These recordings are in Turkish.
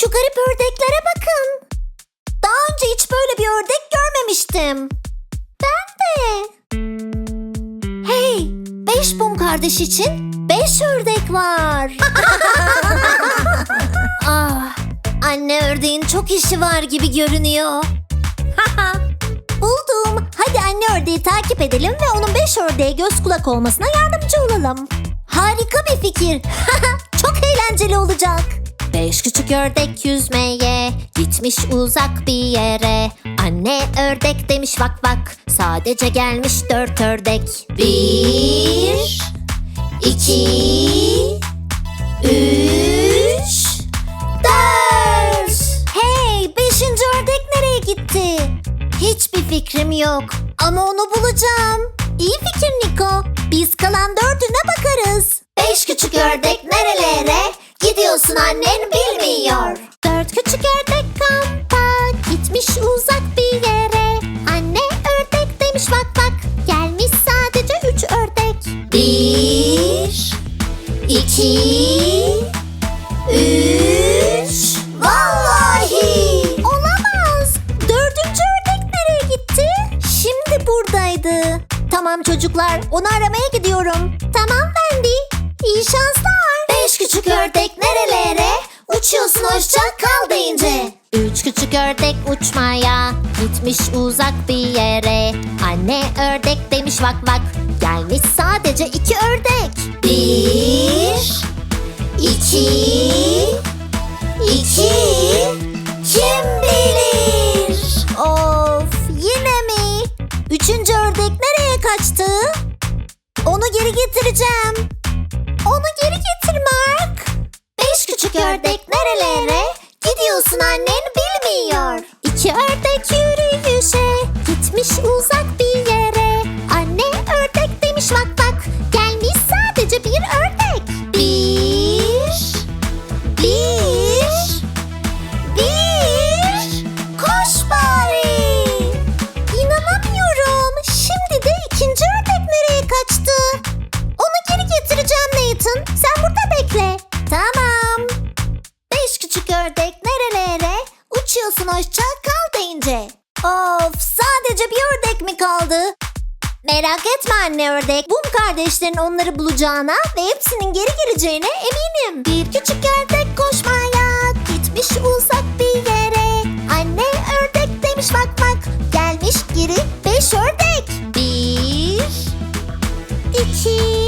Şu garip ördeklere bakın. Daha önce hiç böyle bir ördek görmemiştim. Ben de. Hey, beş bum kardeş için beş ördek var. ah, anne ördeğin çok işi var gibi görünüyor. Buldum. Hadi anne ördeği takip edelim ve onun beş ördeğe göz kulak olmasına yardımcı olalım. Harika bir fikir. Çok eğlenceli olacak. Beş küçük ördek yüzmeye gitmiş uzak bir yere. Anne ördek demiş vak vak. Sadece gelmiş dört ördek. Bir, iki, üç, dört. Hey, beşinci ördek nereye gitti? Hiçbir fikrim yok. Ama onu bulacağım. İyi fikir Niko. Biz kalan dördüne bakarız. Beş küçük ördek nerelere? Gidiyorsun annen Tamam çocuklar onu aramaya gidiyorum. Tamam Wendy. İyi şanslar. Beş küçük ördek nerelere? Uçuyorsun hoşça kal deyince. Üç küçük ördek uçmaya gitmiş uzak bir yere. Anne ördek demiş vak vak. Gelmiş sadece iki ördek. Bir, iki, iki. Kim bilir? Yine mi? Üçüncü ördek nereye kaçtı? Onu geri getireceğim. Onu geri getir Mark. Beş küçük ördek nerelere? Gidiyorsun annen bilmiyor. İki ördek yürüyüşe gitmiş uzak bir yere. Anne ördek demiş bak deyince. Of sadece bir ördek mi kaldı? Merak etme anne ördek. Bum kardeşlerin onları bulacağına ve hepsinin geri geleceğine eminim. Bir küçük ördek koşmaya gitmiş uzak bir yere. Anne ördek demiş bak bak. Gelmiş geri beş ördek. Bir, iki,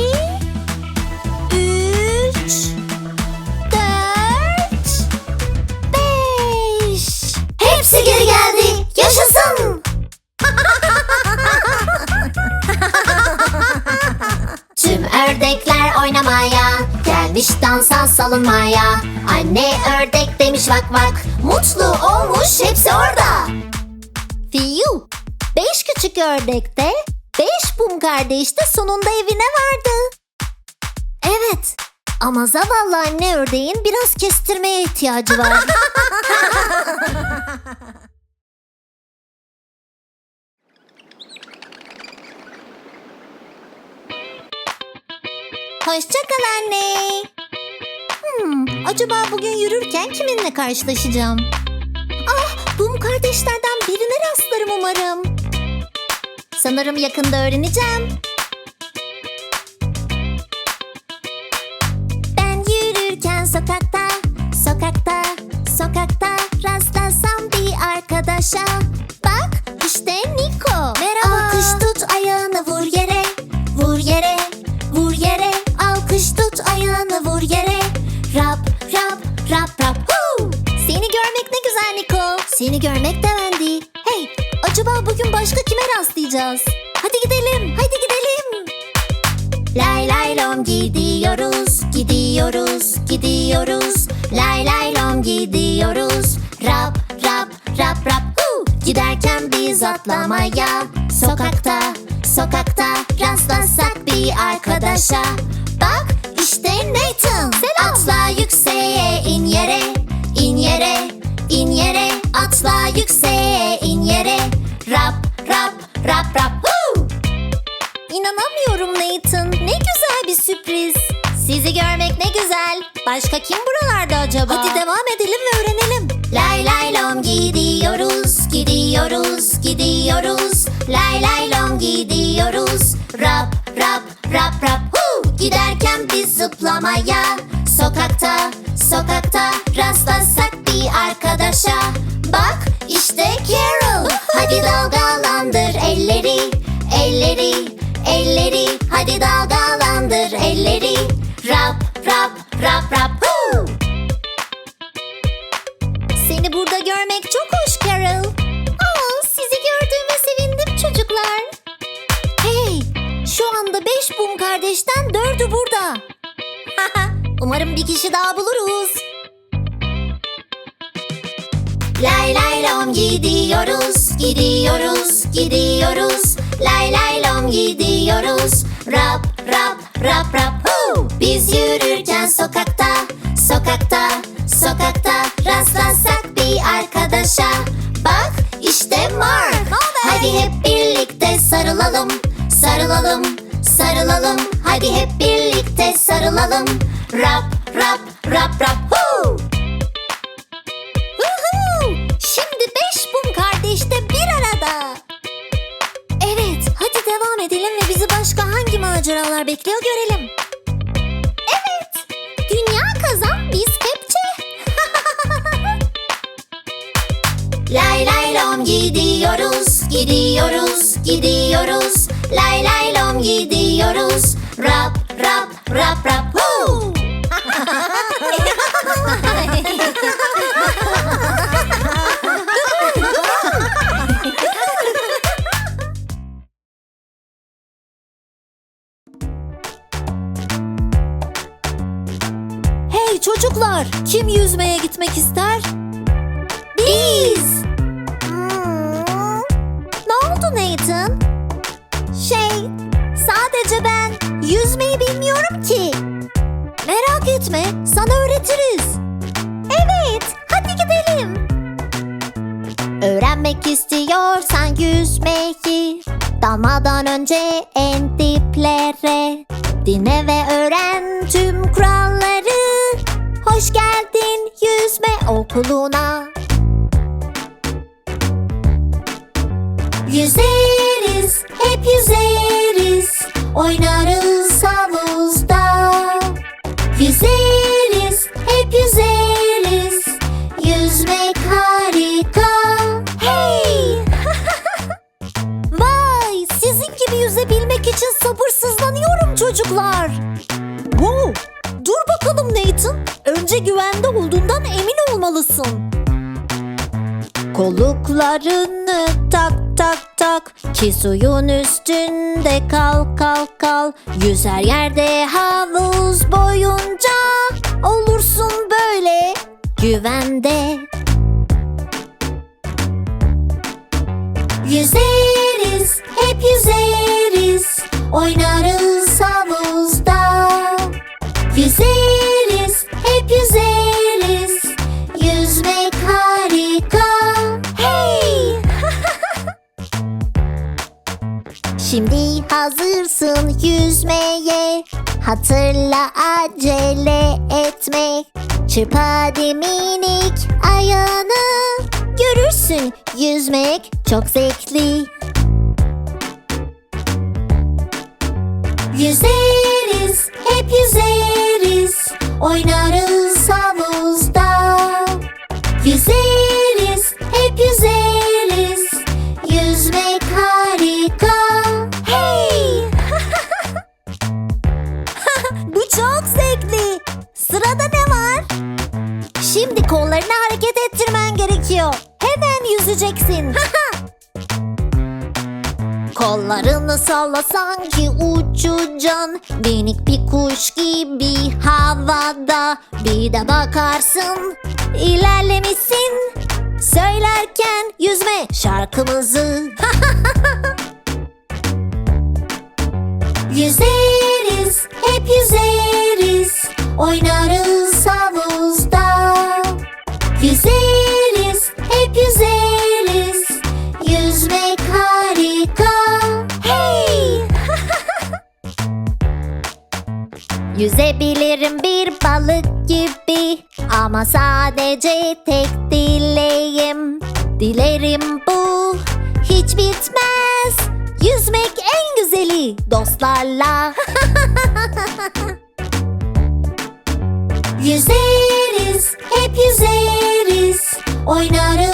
oynamaya Gelmiş dansa salınmaya. Anne ördek demiş vak vak Mutlu olmuş hepsi orada. Fiyu Beş küçük ördekte Beş bum kardeş de sonunda evine vardı. Evet ama zavallı anne ördeğin biraz kestirmeye ihtiyacı var. Hoşça kal anne. Hmm, acaba bugün yürürken kiminle karşılaşacağım? Ah, Bum kardeşlerden birine rastlarım umarım. Sanırım yakında öğreneceğim. Seni görmek de Wendy. Hey, acaba bugün başka kime rastlayacağız? Hadi gidelim, hadi gidelim. Lay lay lom gidiyoruz, gidiyoruz, gidiyoruz. Lay lay lom gidiyoruz. Rap rap rap rap. Huu! Giderken biz atlamaya sokakta, sokakta rastlasak bir arkadaşa. Bak işte Nathan. Atla yükseğe in yere, Atla yükseğe in yere. Rap rap rap rap. Huu! İnanamıyorum Nathan. Ne güzel bir sürpriz. Sizi görmek ne güzel. Başka kim buralarda acaba? Hadi devam edelim ve öğrenelim. Lay lay lom gidiyoruz, gidiyoruz, gidiyoruz. Lay lay lom gidiyoruz. Rap rap rap rap hu. Giderken biz zıplamaya. Sokakta dördü burada. Umarım bir kişi daha buluruz. Lay lay lom gidiyoruz, gidiyoruz, gidiyoruz. Lay lay lom gidiyoruz. Rap rap rap rap hu. Biz yürürken sokakta, sokakta, sokakta rastlasak bir arkadaşa. Bak işte Mark. Hadi hep birlikte sarılalım, sarılalım, sarılalım. Hadi hep birlikte sarılalım. Rap rap rap rap hu. Şimdi beş bum kardeş de bir arada. Evet, hadi devam edelim ve bizi başka hangi maceralar bekliyor görelim. Evet, dünya kazan biz kepçe. lay lay lom gidiyoruz, gidiyoruz, gidiyoruz. Lay lay gidiyoruz. Rap rap rap rap hu. Hey çocuklar, kim yüzmeye gitmek ister? Biz. Sadece ben yüzmeyi bilmiyorum ki. Merak etme, sana öğretiriz. Evet, hadi gidelim. Öğrenmek istiyorsan yüzmeyi Dalmadan önce en diplere Dinle ve öğren tüm kuralları Hoş geldin yüzme okuluna Yüzeriz, hep yüzeriz Oynarız havuzda Yüzeriz, hep yüzeriz Yüzmek harika Hey! Vay! Sizin gibi yüzebilmek için sabırsızlanıyorum çocuklar. Wow! Dur bakalım Nathan. Önce güvende olduğundan emin olmalısın. Koluklarını Ki suyun üstünde kal kal kal. Yüzer yerde havuz boyunca. Olursun böyle güvende. Yüzeriz, hep yüzeriz. Oynarız Şimdi hazırsın yüzmeye. Hatırla acele etme. Çırp minik ayağını. Görürsün yüzmek çok zevkli. Yüzeriz, hep yüzeriz. Oynarız havuzda. Yüzeriz, Şimdi kollarını hareket ettirmen gerekiyor. Hemen yüzeceksin. Kollarını salla sanki uçacaksın Minik bir kuş gibi havada. Bir de bakarsın ilerlemişsin. Söylerken yüzme şarkımızı. Yüzeriz, hep yüzeriz. Oynarız Yüzebilirim bir balık gibi Ama sadece tek dileğim. Dilerim bu. Hiç bitmez. Yüzmek en güzeli dostlarla. Yüzeriz, hep yüzeriz. Oynarız